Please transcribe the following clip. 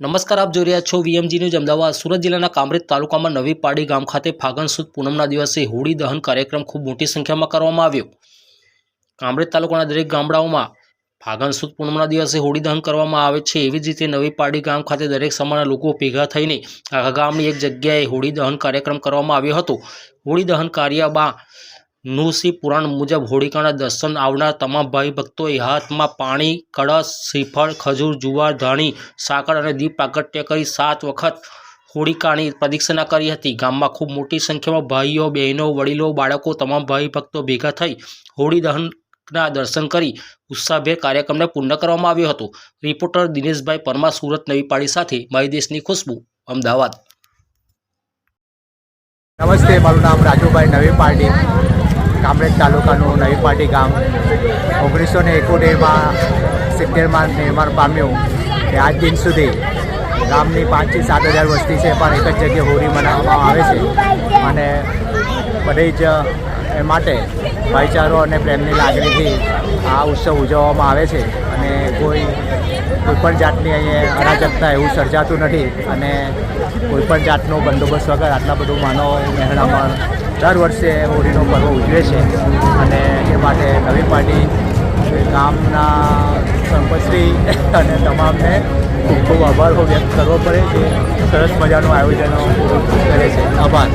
નમસ્કાર, આપ જોઈ રહ્યા છો વીએમજી ન્યૂઝ, અમદાવાદ. સુરત જિલ્લાના કામરેજ તાલુકામાં નવી પાડી ગામ ખાતે ફાગણ સુદ પૂનમના દિવસે હોળી દહન કાર્યક્રમ ખૂબ મોટી સંખ્યામાં કરવામાં આવ્યો. કામરેજ તાલુકાના દરેક ગામડાઓમાં ફાગણ સુદ પૂનમના દિવસે હોળી દહન કરવામાં આવે છે. એવી જ રીતે નવી પાડી ગામ ખાતે દરેક સમાજના લોકો ભેગા થઈને આખા ગામની એક જગ્યાએ હોળી દહન કાર્યક્રમ કરવામાં આવ્યો હતો. હોળી દહન કાર્ય બાદ નુસી પુરાણ મુજબ હોળિકાના દર્શન આવનાર તમામ ભાઈ ભક્તોએ હાથમાં પાણી, કળશ, શ્રીફળ, ખજૂર, જુવાર, ધાણી, સાકર અને દીપ પ્રાગટ્ય કરી સાત વખત હોળિકાની પ્રદક્ષિણા કરી હતી. ગામમાં ખૂબ મોટી સંખ્યામાં ભાઈઓ, બહેનો, વડીલો, બાળકો, તમામ ભાઈ ભક્તો ભેગા થઈ હોળી દહનના દર્શન કરી ઉત્સાહભેર કાર્યક્રમને પૂર્ણ કરવામાં આવ્યો હતો. રિપોર્ટર દિનેશભાઈ પરમાર સુરત નવી પાડી સાથે મારી દેશની ખુશ્બુ, અમદાવાદ. નમસ્તે, મારું નામ રાજુભાઈ નવી પાર્ટી કામરેજ તાલુકાનું નવી પાર્ટી ગામ. ઓગણીસો ને એકોતેરમાં સિત્તેરમાં નિર્માણ પામ્યું તે આજ દિન સુધી ગામની પાંચથી સાત હજાર વસ્તી છે, પણ એક જ જગ્યાએ હોળી મનાવવામાં આવે છે. અને બધી જ એ માટે ભાઈચારો અને પ્રેમની લાગણીથી આ ઉત્સવ ઉજવવામાં આવે છે. અને કોઈ કોઈપણ જાતની અહીંયા અરાજકતા એવું સર્જાતું નથી. અને કોઈપણ જાતનો બંદોબસ્ત વગર આટલા બધું માનવ મહેણામણ દર વર્ષે હોળીનો પર્વ ઉજવે છે અને એ માટે નવી પાર્ટી ગામના સરપંચશ્રી અને તમામને ખૂબ ખૂબ આભાર વ્યક્ત કરવો પડે છે સરસ મજાનું આયોજનો કરે છે. આભાર.